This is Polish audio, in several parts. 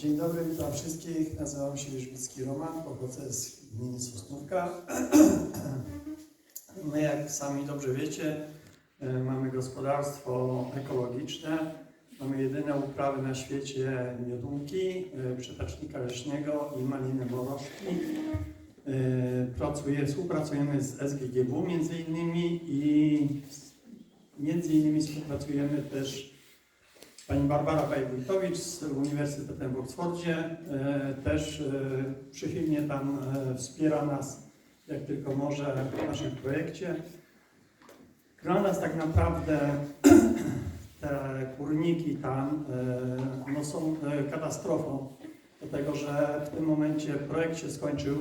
Dzień dobry, witam wszystkich. Nazywam się Wierzbicki Roman, pochodzę z gminy Sosnówka. My, jak sami dobrze wiecie, e, mamy gospodarstwo ekologiczne. Mamy jedyne uprawy na świecie miodunki, e, przetacznika leśnego i maliny morożki. E, Pracuję, współpracujemy z SGGW między innymi i między innymi współpracujemy też pani Barbara Bajwójtowicz z Uniwersytetem w Oksfordzie. E, Też e, przychylnie tam e, wspiera nas jak tylko może w naszym projekcie. Dla nas tak naprawdę te kurniki tam no są katastrofą, dlatego że w tym momencie projekt się skończył,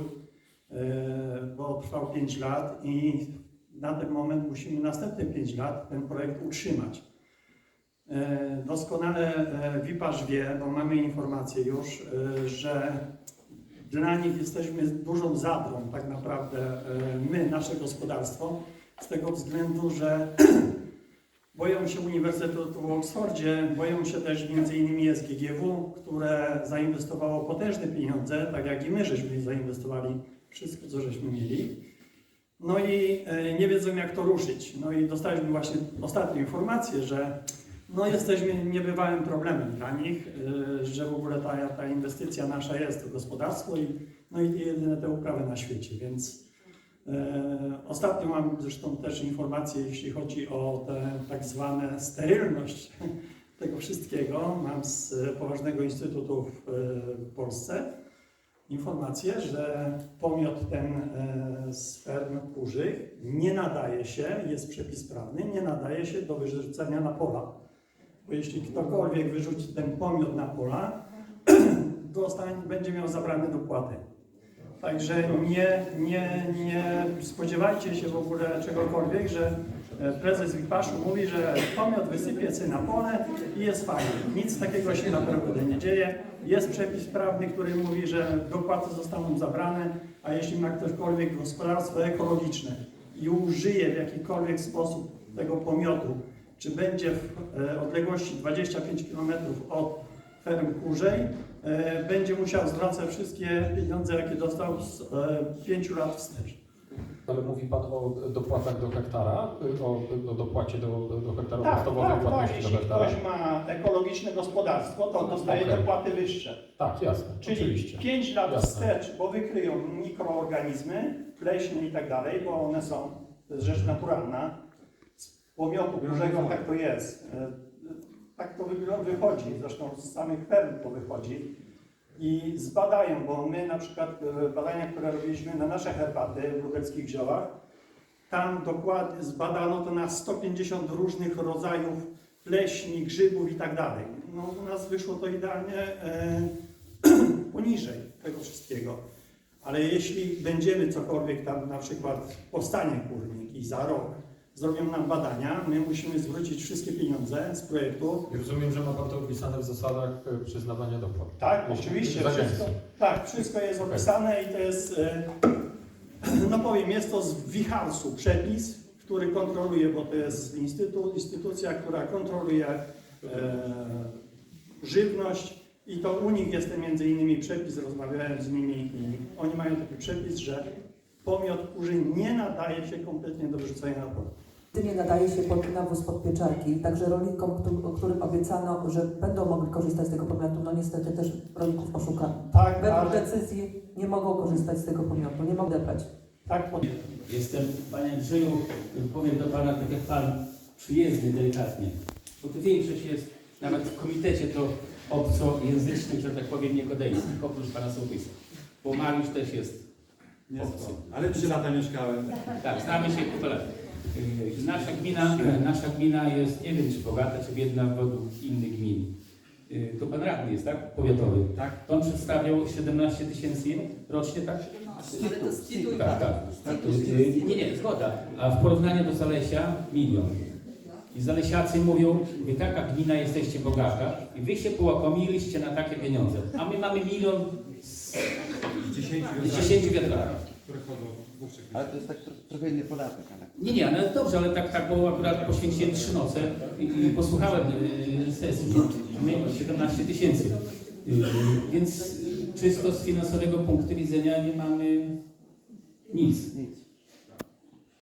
bo trwał 5 lat i na ten moment musimy następne 5 lat ten projekt utrzymać. E, Doskonale e, Wipasz wie, bo mamy informację już, e, że dla nich jesteśmy dużą zadrą tak naprawdę my, nasze gospodarstwo, z tego względu, że boją się Uniwersytetu w Oksfordzie, boją się też innymi SGGW, które zainwestowało potężne pieniądze, tak jak i my żeśmy zainwestowali wszystko, co żeśmy mieli. No i nie wiedzą jak to ruszyć. No i dostaliśmy właśnie ostatnią informację, że no jesteśmy niebywałym problemem dla nich, y, że w ogóle ta, ta inwestycja nasza jest, to gospodarstwo i, no i jedyne te uprawy na świecie, więc e, ostatnio mam zresztą też informacje, jeśli chodzi o tę tak zwane sterylność tego wszystkiego, mam z poważnego instytutu w, w Polsce informację, że pomiot ten e, z ferm kurzych nie nadaje się, jest przepis prawny, nie nadaje się do wyrzucenia na pola. Bo jeśli ktokolwiek wyrzuci ten pomiot na pola, dostanie, będzie miał zabrane dopłaty. Także nie, nie, nie spodziewajcie się w ogóle czegokolwiek, że e, prezes Wipaszu mówi, że pomiot wysypie sobie na pole i jest fajnie. Nic takiego się naprawdę nie dzieje. Jest przepis prawny, który mówi, że dopłaty zostaną zabrane, a jeśli ma ktokolwiek gospodarstwo ekologiczne i użyje w jakikolwiek sposób tego pomiotu, czy będzie w e, odległości 25 km od ferm kurzej, e, będzie musiał zwracać wszystkie pieniądze, jakie dostał z 5 lat wstecz. Ale mówi Pan o dopłatach do hektara, o, o dopłacie do, do hektara, Tak, podstawowej tak, tak. płatności do Jeśli hektara. ktoś ma ekologiczne gospodarstwo, to dostaje Okej. dopłaty wyższe. Tak, jasne, Czyli oczywiście. 5 lat Jasne. wstecz, bo wykryją mikroorganizmy leśne i tak dalej, bo one są, to jest rzecz naturalna. Pomiotu dużego tak to jest. E, Tak to wychodzi, zresztą z samych ferm to wychodzi. I zbadają, bo my na przykład e, badania, które robiliśmy na nasze herbaty w lubeckich ziołach, tam dokładnie zbadano to na 150 różnych rodzajów pleśni, grzybów i tak dalej. No u nas wyszło to idealnie e, poniżej tego wszystkiego. Ale jeśli będziemy cokolwiek tam na przykład powstanie kurnik i za rok zrobią nam badania, my musimy zwrócić wszystkie pieniądze z projektu. I rozumiem, że ma Pan to opisane w zasadach e, przyznawania dopłat. Tak, Jeśli- oczywiście, wszystko, tak, wszystko jest opisane i to jest, e, no powiem, jest to z Wicharsu przepis, który kontroluje, bo to jest instytut, instytucja, która kontroluje e, żywność i to u nich jest ten między innymi przepis, rozmawiałem z nimi i oni mają taki przepis, że pomiot kurzy nie nadaje się kompletnie do wyrzucenia na pole. Jedynie nadaje się pod nawóz pod pieczarki, także rolnikom, któ- którym obiecano, że będą mogli korzystać z tego pomiotu, no niestety też rolników oszukano. Tak, Według ale decyzji nie mogą korzystać z tego pomiotu, nie mogą odebrać. tak pod... Jestem, Panie Andrzeju, powiem do Pana tak jak Pan przyjezdny delikatnie, bo tu większość jest, nawet w komitecie to obcojęzycznych, że tak powiem, niekodejskich, oprócz Pana Sołtysa. Bo Mariusz też jest obcy. Ale trzy lata mieszkałem. Tak, znamy się lat. Yy, Nasza gmina, nasza gmina jest, nie wiem czy bogata, czy biedna według innych gmin. Yy, To Pan radny jest, tak? Powiatowy. Tak. To on przedstawiał 17 tysięcy rocznie, tak? Tak, tak. Y, Nie, nie, zgoda. A w porównaniu do Zalesia milion. I Zalesiacy mówią, wy taka gmina jesteście bogata i wy się połakomiliście na takie pieniądze. A my mamy milion z, Z dziesięciu z 10 wiatrach. które chodzą w dwóch trzech Ale to jest tak tro- trochę inny podatek, ale... Nie, nie, ale dobrze, ale tak, tak, bo akurat poświęciłem trzy noce i, i posłuchałem y, sesji. My 17 tysięcy. Więc czysto z finansowego punktu widzenia nie mamy nic. Nic.